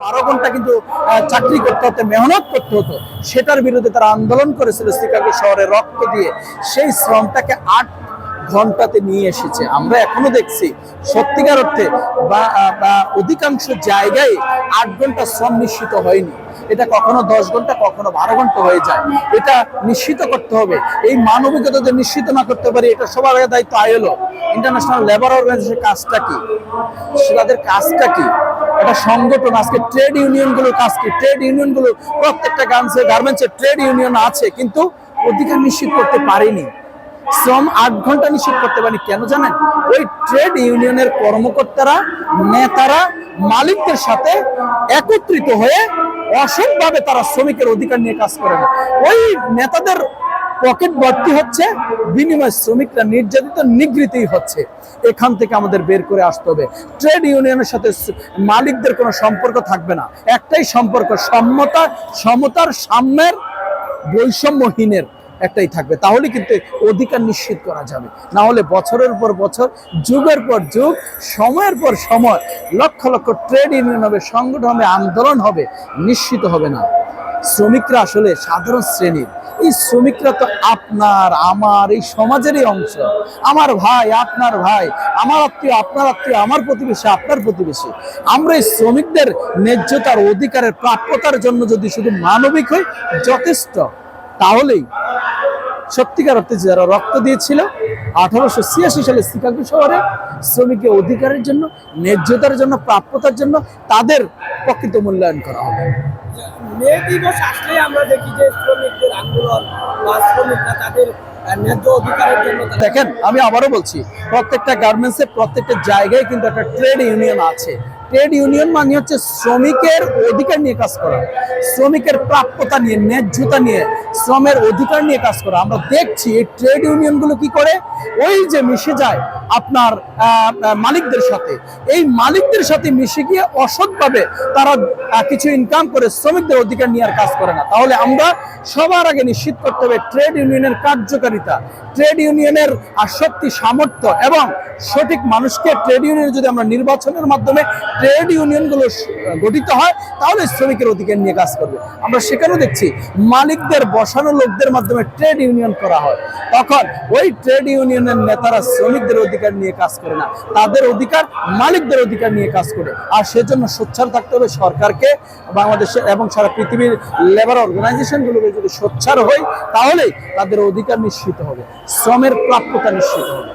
বারো ঘণ্টা কিন্তু চাকরি করতে হতো, মেহনত করতে হতো, সেটার বিরুদ্ধে তারা আন্দোলন করেছিল শিকাগো শহরে রক্ত দিয়ে। সেই শ্রমটাকে আট ঘন্টাতে নিয়ে এসেছে। আমরা এখনও দেখছি, সত্যিকার অর্থে বা অধিকাংশ জায়গায় আট ঘণ্টা শ্রম নিশ্চিত হয়নি। এটা কখনো দশ ঘণ্টা, কখনো বারো ঘণ্টা হয়ে যায়। এটা নিশ্চিত করতে হবে। এই মানবিকতা যদি নিশ্চিত না করতে পারি, এটা সবার আগে দায়িত্ব আইএলও ইন্টারন্যাশনাল লেবার অর্গানাইজেশনের কাজটা কি? তাদের কাজটা কি? একটা সংগঠন, আজকে ট্রেড ইউনিয়নগুলোর কাজ কি? ট্রেড ইউনিয়নগুলো প্রত্যেকটা গার্মেন্টসে ট্রেড ইউনিয়ন আছে, কিন্তু অধিকার নিশ্চিত করতে পারেনি। শ্রম আট ঘণ্টা নিশ্চিত করতে পারেনি। কেন জানেন? ওই ট্রেড ইউনিয়নের কর্মকর্তারা, নেতারা, মালিকদের সাথে একত্রিত হয়ে অসৎভাবে তারা শ্রমিকের অধিকার নিয়ে কাজ করে না। ওই নেতাদের পকেট ভর্তি হচ্ছে, বিনিময় শ্রমিকরা নির্যাতিত নিগৃহীতই হচ্ছে। এখান থেকে আমাদের বের করে আসতে হবে। ট্রেড ইউনিয়নের সাথে মালিকদের কোনো সম্পর্ক থাকবে না। একটাই সম্পর্ক সম্মতা সমতার সাম্যের বৈষম্যহীনের একটাই থাকবে। তাহলে কিন্তু অধিকার নিশ্চিত করা যাবে। না হলে বছরের পর বছর, যুগের পর যুগ, সময়ের পর সময়, লক্ষ লক্ষ ট্রেড ইউনিয়ন হবে, সংগঠন হবে আন্দোলন হবে, নিশ্চিত হবে না। শ্রমিকরা আসলে সাধারণ শ্রেণির। এই শ্রমিকরা তো আপনার, আমার, এই সমাজেরই অংশ। আমার ভাই, আপনার ভাই, আমার আত্মীয়, আপনার আত্মীয়, আমার প্রতিবেশী, আপনার প্রতিবেশী। আমরা এই শ্রমিকদের ন্যায্যতার অধিকারের প্রাপ্যতার জন্য যদি শুধু মানবিক হই, যথেষ্ট। তাহলেই সত্যিকার অর্থে যারা রক্ত দিয়েছিল আঠারোশো ছিয়াশি সালে শিকাগো শহরে শ্রমিকের অধিকারের জন্য ন্যায্যতার জন্য প্রাপ্যতার জন্য তাদের প্রকৃত মূল্যায়ন করা হবে। মে দিবস আসলে আমরা দেখি যে শ্রমিকদের আন্দোলন বা শ্রমিকরা তাদের ন্যায্য অধিকারের জন্য দেখেন আমি আবারও বলছি প্রত্যেকটা গার্মেন্টসে প্রত্যেকটা জায়গায় কিন্তু একটা ট্রেড ইউনিয়ন আছে। ট্রেড ইউনিয়ন মানে হচ্ছে শ্রমিকের অধিকার নিয়ে কাজ করা। শ্রমিকের প্রাপ্যতা নিয়ে, ন্যায্যতা নিয়ে শ্রমের অধিকার নিয়ে কাজ করা। আমরা দেখছি এই ট্রেড ইউনিয়নগুলো কি করে? ওই যে মিশে যায় আপনার মালিকদের সাথে। এই মালিকদের সাথে মিশে গিয়ে অসৎভাবে তারা কিছু ইনকাম করে শ্রমিকদের অধিকার নিয়ে আর কাজ করে না। তাহলে আমরা সবার আগে নিশ্চিত করতে হবে ট্রেড ইউনিয়নের কার্যকারিতা। ট্রেড ইউনিয়নের আসক্তি, সামর্থ্য এবং সঠিক মানুষকে ট্রেড ইউনিয়ন যদি আমরা নির্বাচনের মাধ্যমে ট্রেড ইউনিয়নগুলো গঠিত হয়, তাহলে শ্রমিকের অধিকার নিয়ে কাজ করবে। আমরা সেখানেও দেখছি মালিকদের বসানো লোকদের মাধ্যমে ট্রেড ইউনিয়ন করা হয়। তখন ওই ট্রেড ইউনিয়নের নেতারা শ্রমিকদের অধিকার নিয়ে কাজ করে না। তাদের অধিকার মালিকদের অধিকার নিয়ে কাজ করে। আর সেজন্য সোচ্ছার থাকতে হবে সরকারকে বাংলাদেশের এবং সারা পৃথিবীর লেবার অর্গানাইজেশনগুলোকে যদি সোচ্ছার হয় তাহলেই তাদের অধিকার নিশ্চিত হবে। শ্রমের প্রাপ্যতা নিশ্চিত হবে।